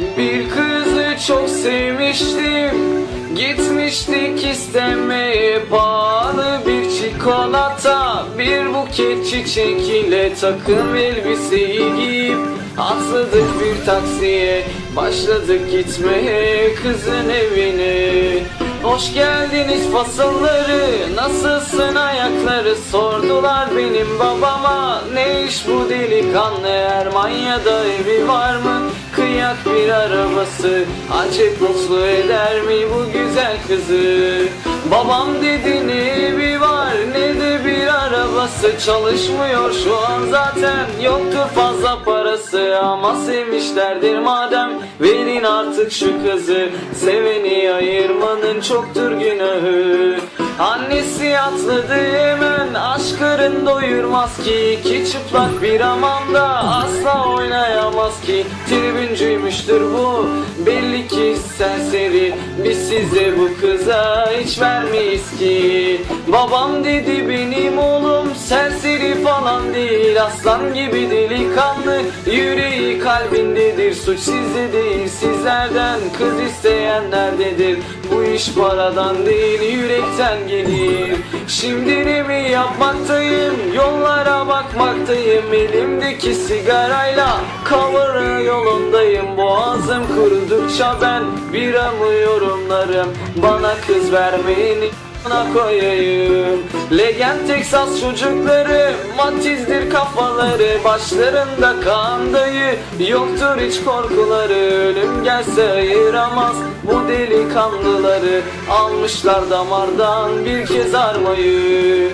Bir kızı çok sevmiştim. Gitmiştik istemeye pahalı bir çikolata. Bir buket çiçek ile takım elbiseyi giyip Atladık bir taksiye. Başladık gitmeye kızın evine. Hoş geldiniz fasılları Nasılsın ayakları? Sordular benim babama Ne iş bu delikanlı? Ermanya'da evi var mı Kıyak bir arabası Acep mutlu eder mi bu güzel kızı? Babam dedi ne evi var ne de bir arabası. Çalışmıyor şu an zaten yoktur fazla parası. Ama sevmişlerdir madem verin artık şu kızı. Seveni ayırmanın çoktur günahı Annesi atladı hemen aşkların doyurmaz ki. İki çıplak bir amanda asla oynayamaz ki. Tribüncüymüştür bu belli ki serseri. Biz size bu kıza hiç vermeyiz ki. Babam dedi benim oğlum serseri falan değil. Aslan gibi delikanlı yüreği kalbindedir. Suç sizde değil sizlerden kız isteyenlerdedir Bu iş paradan değil yürekten gelir. Şimdi ne mi yapmaktayım? Yollara bakmaktayım. Elimdeki sigarayla cover yolundayım. Boğazım kurudukça ben biramı yorumlarım Bana kız vermeyin bana koyayım. Legend Texas çocukları Matizdir kafaları. Başlarında kan dayı Yoktur hiç korkuları. Ölüm gelse ayıramaz Bu delikanlıları Almışlar damardan bir kez armayı